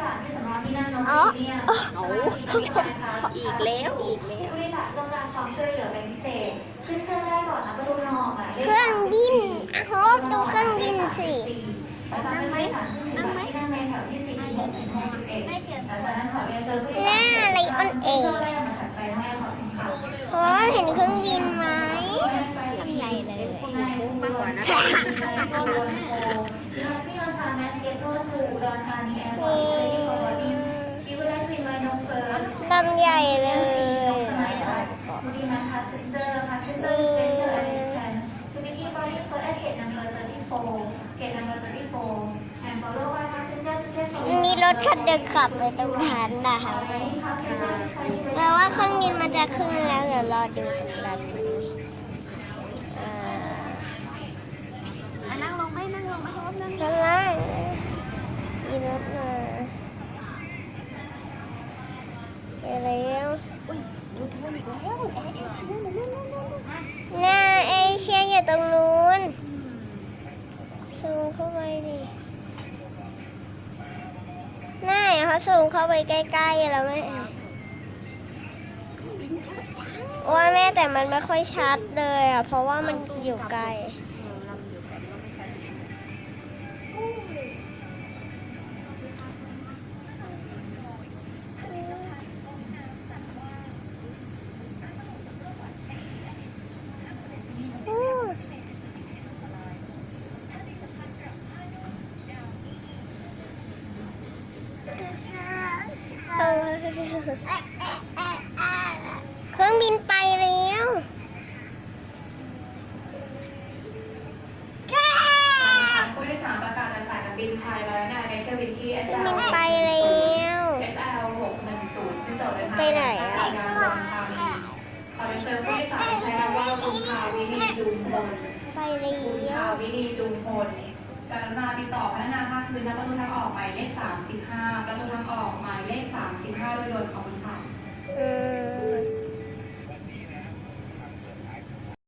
สารที่สำรองที่นั่งน้องอ๋อซีเนี่ยเอาอีกแล้วอีกแล้วผู้โดยสารต้องการความช่วยเหลือเป็นพิเศษขึ้นเครื่องได้ก่อนนะประตูทางออกหมายเลขเครื่องบินโฮปดูเครื่องบินสินั่งไหมนั่งไหมนั่งในแถวที่สี่หกถึงหกสิบเอ็ดหลังจากนั้นขอเรียนเชิญผู้โดยสารหน้าอะไรออนเอ๋ขึ้นเครื่องได้ลำดับถัดไปให้ขอบคุณค่ะโอ้เห็นเครื่องบินไหมทำไรเลยมากกว่านะำใหญ่เลยมีรถคันเดินขับเลยตรงฐานนะคะแปลว่าเครื่องบินมันจะขึ้นแล้วเดี๋ยวรอดูตรงนั้นสิอ่า อะนั่งลงไหมนั่งลงไหมครับนั่ง ข้างล่างมีรถมาไป แล้วอุ้ยดูเธออีกแล้วแอร์เอเชียนั่นนั่นนั่นนั่นหน้าเอเชียอยู่ตรงนู้นซูมเข้าไปดิหน้าเขาซูมเข้าไปใกล้ๆแล้วแม่บินชัดช้าว่าแม่แต่มันไม่ค่อยชัดเลยอะเพราะว่ามันอยู่ไกล เออเครื่องบินไปแล้วผู้โดยสารประกาศจากสายการบินไทยแล้วนะในเที่ยวบินที่ เครื่อง SL บินไปแล้ว SL 610ที่จอดเดินทางไปไหนอะ จากงานโรงทานีขอเรียนเชิญผู้โดยสารใช้คำว่าคุณภาวินีจุมพลไปแล้คุณวภาวินีจุมพล กรุณาติดต่อพนักงานภาคพื้นณประตูทางออกหมายเลข35ประตูทางออกหมายเลข35โดยด่วนขอบคุณค่ะ